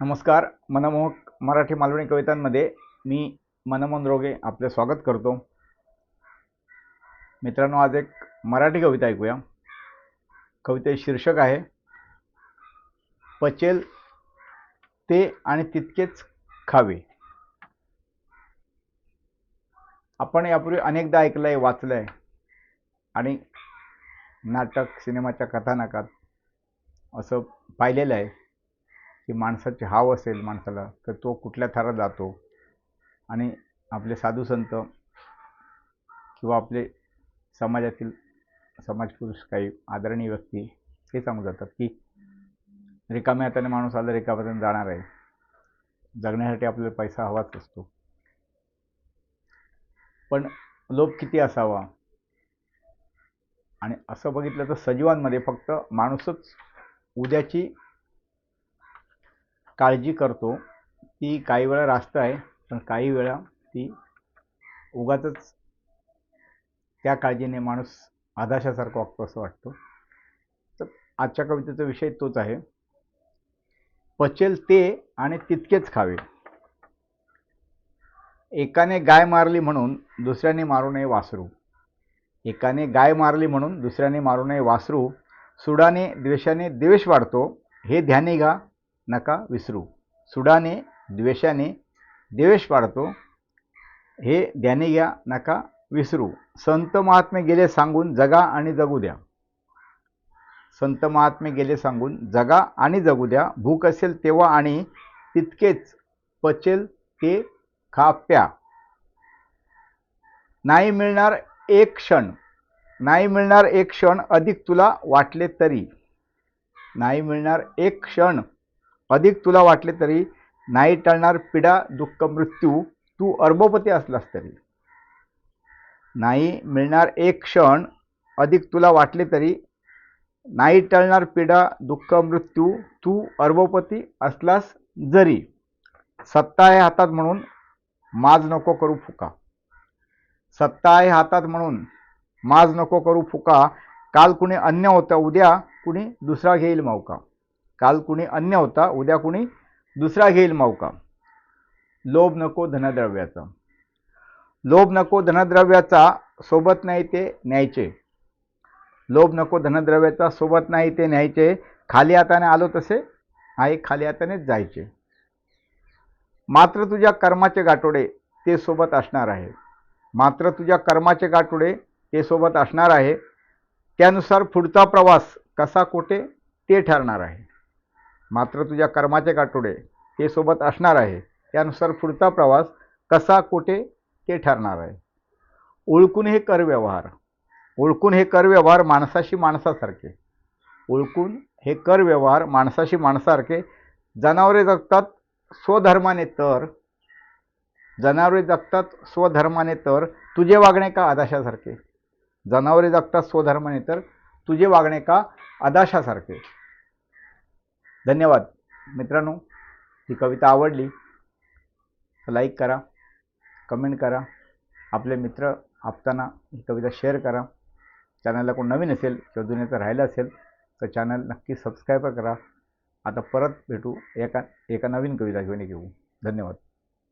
नमस्कार मनमोहक मराठी मालवणी कवितांमध्ये मी मनमोहन रोगे आपले स्वागत करतो. मित्रांनो आज एक मराठी कविता ऐकूया. कविते शीर्षक आहे पचेल ते आणि तितकेच खावे. आपण यापूर्वी अनेकदा ऐकलं आहे वाचलं आहे आणि नाटक सिनेमाच्या कथानकात असं पाहिलेलं आहे. की माणसाची हाव असेल माणसाला तर तो कुठल्या थरात जातो? आणि आपले साधू संत किंवा आपले समाजातील समाजपुरुष काही आदरणीय व्यक्ती हे सांगून जातात की रिकाम्या हाताने माणूस आला रिकाम्यातून जाणार आहे. जगण्यासाठी आपल्याला पैसा हवाच असतो. पण लोभ किती असावा? आणि असं बघितलं तर सजीवांमध्ये फक्त माणूसच उद्याची काळजी करतो. ती काही वेळा रास्त आहे पण काही वेळा ती उगाच त्या काळजीने माणूस आदाशासारखा वागतो असं वाटतो. तर आजच्या कवितेचा विषय तोच आहे. पचेल ते आणि तितकेच खावे. एकाने गाय मारली म्हणून दुसऱ्याने मारू नये वासरू. एकाने गाय मारली म्हणून दुसऱ्याने मारू नये वासरू. सुडाने द्वेषाने द्वेष वाढतो. हे ध्याने घा नका विसरू. सुडाने द्वेषाने द्वेष वाढतो हे ध्याने घ्या नका विसरू. संत महात्मे गेले सांगून जगा आणि जगू द्या. संत महात्मे गेले सांगून जगा आणि जगू द्या. भूक असेल तेव्हा आणि तितकेच पचेल ते खा प्या नाही मिळणार एक क्षण. नाही मिळणार एक क्षण अधिक तुला वाटले तरी. नाही मिळणार एक क्षण. अधिक तुला वाटले तरी नाही टळणार पिडा दुःख मृत्यू. तू अर्बोपती असलास तरी. नाही मिळणार एक क्षण अधिक तुला वाटले तरी नाही टळणार पिडा दुःख मृत्यू. तू अर्बोपती असलास जरी. सत्ता आहे हातात म्हणून माज नको करू फुका. सत्ता आहे हातात म्हणून माज नको करू फुका. काल कुणी अन्य होता उद्या कुणी दुसरा घेईल मौका. काल कुणी अन्य होता उद्या कुणी दुसरा घेईल मौका लोभ नको धनद्रव्याचा. लोभ नको धनद्रव्याचा सोबत नाही ते न्यायचे. लोभ नको धनद्रव्याचा सोबत नाही ते न्यायचे. खाली हाताने आलो तसे आहे खाली हातानेच जायचे. मात्र तुझ्या कर्माचे गाठोडे ते सोबत असणार आहे. मात्र तुझ्या कर्माचे गाठोडे ते सोबत असणार आहे. त्यानुसार पुढचा प्रवास कसा कोठे ते ठरणार आहे. मात्र तुझ्या कर्माचे काटोडे हे सोबत असणार आहे. त्यानुसार पुढचा प्रवास कसा कुठे ते ठरणार आहे. ओळखून हे कर व्यवहार. ओळखून हे कर व्यवहार माणसाशी माणसासारखे. ओळखून हे कर व्यवहार माणसाशी माणसासारखे. जनावरे जगतात स्वधर्माने तर. जनावरे जगतात स्वधर्माने तर. तुझे वागणे का आदाशासारखे जनावरे जगतात स्वधर्माने तर. तुझे वागणे का आदाशासारखे धन्यवाद. मित्रांनो ही कविता आवडली तर लाईक करा कमेंट करा आपले मित्र आपताना ही कविता शेअर करा. चॅनलला कोण नवीन असेल किंवा जुन्याचं राहिलं असेल तर चॅनल नक्की सबस्क्राईब करा. आता परत भेटू एका एका नवीन कविता घेऊन घेऊ धन्यवाद.